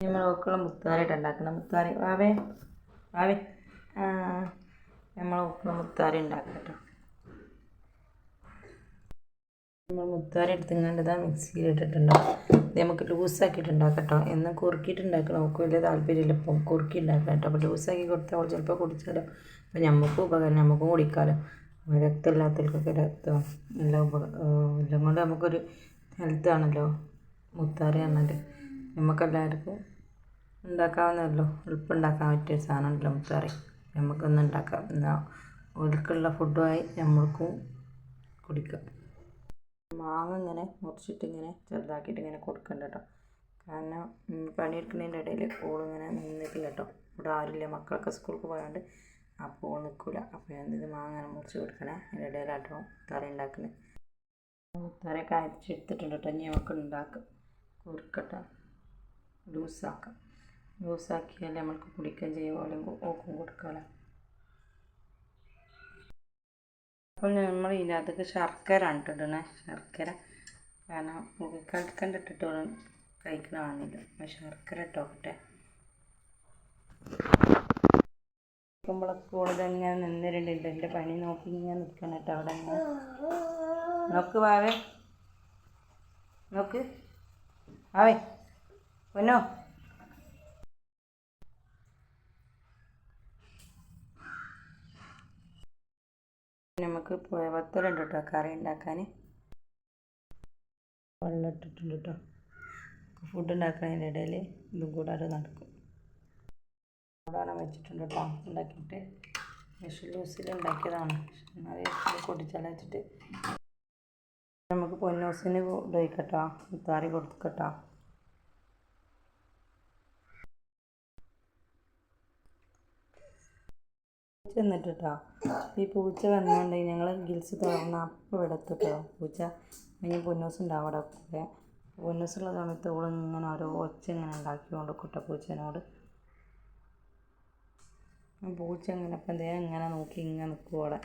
നമ്മൾ ഓക്കുള്ള മുത്താറിയിട്ട് ഉണ്ടാക്കണം. മുത്താറി വാവേ വാവേ. നമ്മൾ ഓക്കുള്ള മുത്താറി ഉണ്ടാക്കാം കേട്ടോ നമ്മൾ മുത്താറി എടുത്തുങ്ങാണ്ടതാ മിക്സിയിൽ ഇട്ടിട്ടുണ്ടാവും ഇത് നമുക്ക് ലൂസാക്കിയിട്ട് ഉണ്ടാക്കാം കേട്ടോ എന്നും കുറുക്കിയിട്ട് ഉണ്ടാക്കണം. നമുക്ക് വലിയ താല്പര്യമില്ല ഇപ്പം കുറുക്കി ഉണ്ടാക്കാം കേട്ടോ. അപ്പോൾ ലൂസാക്കി കൊടുത്താൽ അവൾ ചിലപ്പോൾ കുടിച്ചാലോ? അപ്പോൾ നമുക്കും ഉപകാരം നമുക്കും കുടിക്കാമല്ലോ രക്തമില്ലാത്തവർക്കൊക്കെ രക്തം എല്ലാം എല്ലാം കൊണ്ട് നമുക്കൊരു ഹെൽത്ത് ആണല്ലോ മുത്താറി പറഞ്ഞാൽ നമുക്കെല്ലാവർക്കും ഉണ്ടാക്കാവുന്നതല്ലോ ഉൾപ്പുണ്ടാക്കാൻ പറ്റിയ സാധനമല്ലോ മുത്താറി. നമുക്കൊന്ന് ഉണ്ടാക്കാം. എന്നാൽ ഒഴുക്കുള്ള ഫുഡുമായി നമ്മൾക്കും കുടിക്കാം. മാങ്ങ ഇങ്ങനെ മുറിച്ചിട്ട് ഇങ്ങനെ ചെറുതാക്കിയിട്ട് ഇങ്ങനെ കൊടുക്കണ്ട കേട്ടോ. കാരണം പണിയെടുക്കുന്നതിന്റെ ഇടയിൽ ഓളിങ്ങനെ നിന്നിട്ടില്ല കേട്ടോ. ഇവിടെ ആരുമില്ല. മക്കളൊക്കെ സ്കൂൾക്ക് പോയാണ്ട് അപ്പോൾ നിൽക്കില്ല അപ്പോൾ ഞാൻ ഇത് മാങ്ങ മുറിച്ച് കൊടുക്കണേ. അതിന്റെ ഇടയിലാട്ടോ തറ ഉണ്ടാക്കുന്നത് തറയൊക്കെ അരച്ചെടുത്തിട്ടുണ്ട് കേട്ടോ. ഇനി നമുക്ക് ഉണ്ടാക്കാം. കുറുക്കട്ടെ ലൂസാക്കാം. ലൂസാക്കിയാൽ നമുക്ക് കുടിക്കുകയും ചെയ്യുക അല്ലെങ്കിൽ ഓക്കും കൊടുക്കുക അപ്പോൾ നമ്മൾ ഇതിനകത്തേക്ക് ശർക്കര ഇട്ടിടണേ ശർക്കര കാരണം കൽക്കണ്ട ഇട്ടിട്ട് കഴിക്കണ അപ്പോൾ ശർക്കര ഇട്ടോക്കട്ടെ നോക്കുമ്പോഴൊക്കെ കൂടുതൽ ഇങ്ങനെ നിന്നിട്ടുണ്ട്. എന്റെ പനി നോക്കി ഞാൻ നിൽക്കണം കേട്ടോ അവിടെ നോക്ക് വാവേ. നോക്ക്. വാവേ. പൊന്നോ നമുക്ക് വത്തലുണ്ട് കേട്ടോ കറി ഉണ്ടാക്കാൻ. വെള്ളം ഇട്ടിട്ടുണ്ട് കേട്ടോ ഫുഡ് ഉണ്ടാക്കുന്നതിന്റെ ഇടയിൽ ഇതും കൂടാതെ നടക്കും. കൂടാതെ വെച്ചിട്ടുണ്ട് കേട്ടോ ഉണ്ടാക്കിയിട്ട്. വിഷു ലൂസിൽ ഉണ്ടാക്കിയതാണ്. എന്നാലും പൊടിച്ചാൽ വെച്ചിട്ട്. നമുക്ക് പൊന്നൂസിന് ഉപയോഗിക്കട്ടോ മുത്താറി കൊടുക്കട്ടോ കേട്ടോ ഈ പൂച്ച വന്നുകൊണ്ടെങ്കിൽ ഞങ്ങൾ ഗിൽസ് തുറന്ന അപ്പം ഇവിടെ പൂച്ച ഇനി പൊന്നൂസ് ഉണ്ടാവും അവിടെ കൂടെ. പൊന്നൂസുള്ള സമയത്ത് ഇങ്ങനെ ഓരോ ഒച്ച ഇങ്ങനെ ഉണ്ടാക്കിക്കൊണ്ട് കുട്ട പൂച്ചനോട്. പൂച്ച ഇങ്ങനെ അപ്പം എന്തേ ഇങ്ങനെ നോക്കി ഇങ്ങനെ നിൽക്കും അവിടെ.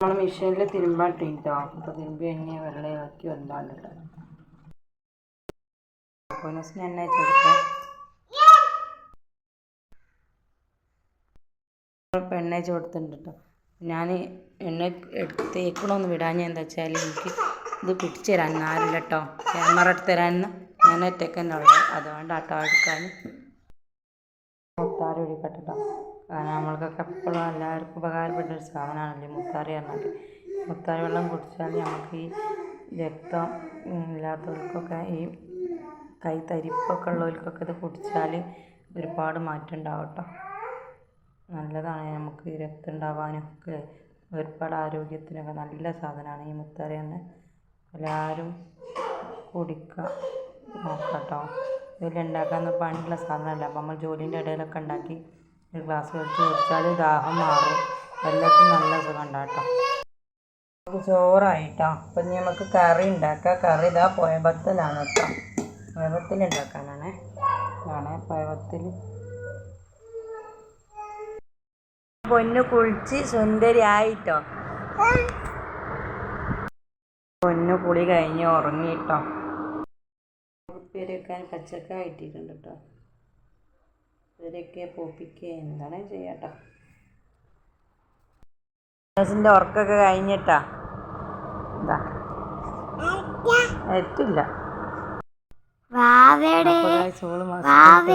നമ്മൾ മെഷീനിൽ തിരുമ്പാൻ ഇട്ടോ അപ്പോൾ തിരുമ്പി കഴിഞ്ഞ് വെള്ളം ഇളക്കി വരണ്ടാണ്ട് പൊന്നൂസിന് എണ്ണ വെച്ച് കൊടുക്കാം എണ്ണ വെച്ച് കൊടുത്തിട്ടുണ്ട് കേട്ടോ ഞാൻ എണ്ണ എടുത്തേക്കണമെന്ന് വിടാൻ ഞാൻ എന്താ വെച്ചാൽ എനിക്ക് ഇത് പിടിച്ചു തരാൻ ആരില്ല കേട്ടോ ക്യാമറ എടുത്ത് തരാൻ ഞാൻ ഒറ്റയ്ക്ക് ഉള്ളത്. അതുകൊണ്ട് ആട്ടോ എടുക്കാൻ മുത്താറി ഒഴിക്കട്ടെ കേട്ടോ കാരണം നമ്മൾക്കൊക്കെ എപ്പോഴും എല്ലാവർക്കും ഉപകാരപ്പെട്ട ഒരു സാധനമാണല്ലേ മുത്താറി പറഞ്ഞാൽ മുത്താറി വെള്ളം കുടിച്ചാൽ നമുക്ക് ഈ രക്തം ഇല്ലാത്തവർക്കൊക്കെ ഈ കൈ തരിപ്പൊക്കെ ഉള്ളവർക്കൊക്കെ ഇത് കുടിച്ചാൽ ഒരുപാട് മാറ്റം ഉണ്ടാവും കേട്ടോ. നല്ലതാണ് നമുക്ക് രക്തം ഉണ്ടാവാനൊക്കെ. ഒരുപാട് ആരോഗ്യത്തിനൊക്കെ നല്ല സാധനമാണ് ഈ മുത്താറി തന്നെ എല്ലാവരും കുടിക്കുക നോക്കാം കേട്ടോ ഇതിൽ ഉണ്ടാക്കാൻ പണിയുള്ള സാധനമല്ല. അപ്പം നമ്മൾ ജോലിന്റെ ഇടയിലൊക്കെ ഉണ്ടാക്കി ഒരു ഗ്ലാസ് വെച്ച് കുടിച്ചാൽ ദാഹം മാറും. എല്ലാത്തിനും നല്ല സുഖം ഉണ്ടാട്ടോ നമുക്ക് ചോറായിട്ടോ. അപ്പം ഇനി നമുക്ക് കറി ഉണ്ടാക്കാം. കറി ഇതാ പുയബത്തലാണ് കേട്ടോ. പുയബത്തിൽ ഉണ്ടാക്കാനാണ്. ഇതാണ് പുയബത്തിൽ പൊന്നു കുളിച്ച് സുന്ദരിയായിട്ടോ പൊന്നു കുളി കഴിഞ്ഞ് ഉറങ്ങിട്ടോ. ഉപ്പേരി വെക്കാൻ പച്ചക്കായ ഇട്ടിട്ടുണ്ട് കേട്ടോ. ഉപ്പേരിയൊക്കെ പോപ്പിക്കുക എന്താണ് ചെയ്യാട്ടോ. മനസ്സിന്റെ ഉറക്കൊക്കെ കഴിഞ്ഞിട്ടാ. എന്താ എത്തില്ല വാവേടെ അപ്പോൾ